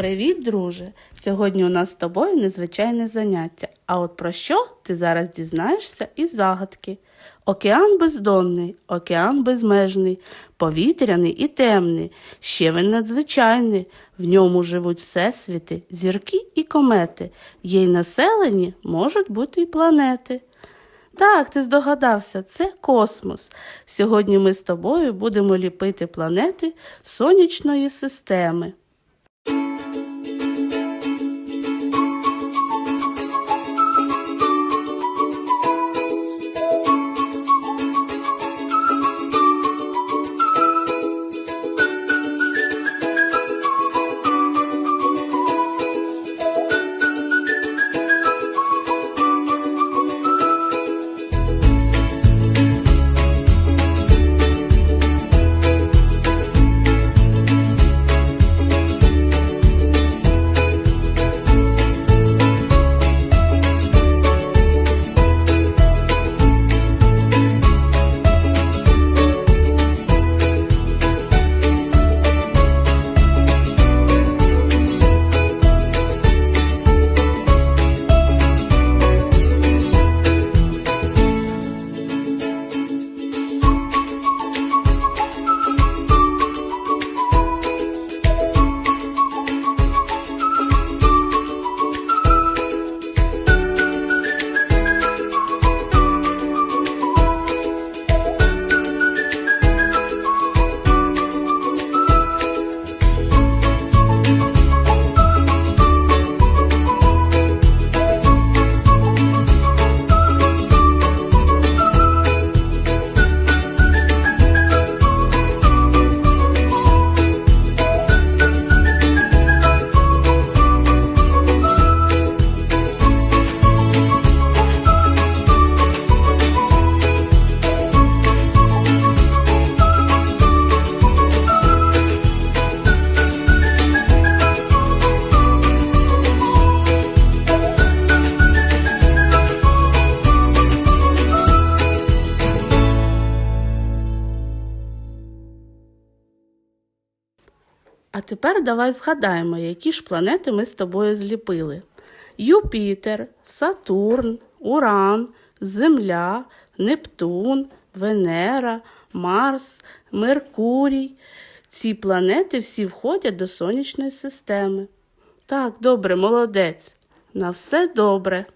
Привіт, друже! Сьогодні у нас з тобою незвичайне заняття. А от про що ти зараз дізнаєшся із загадки? Океан бездонний, океан безмежний, повітряний і темний, ще він надзвичайний. В ньому живуть всесвіти, зірки і комети. Є й населені, можуть бути й планети. Так, ти здогадався, це космос. Сьогодні ми з тобою будемо ліпити планети сонячної системи. А тепер давай згадаємо, які ж планети ми з тобою зліпили: Юпітер, Сатурн, Уран, Земля, Нептун, Венера, Марс, Меркурій. Ці планети всі входять до сонячної системи. Так, добре, молодець. На все добре.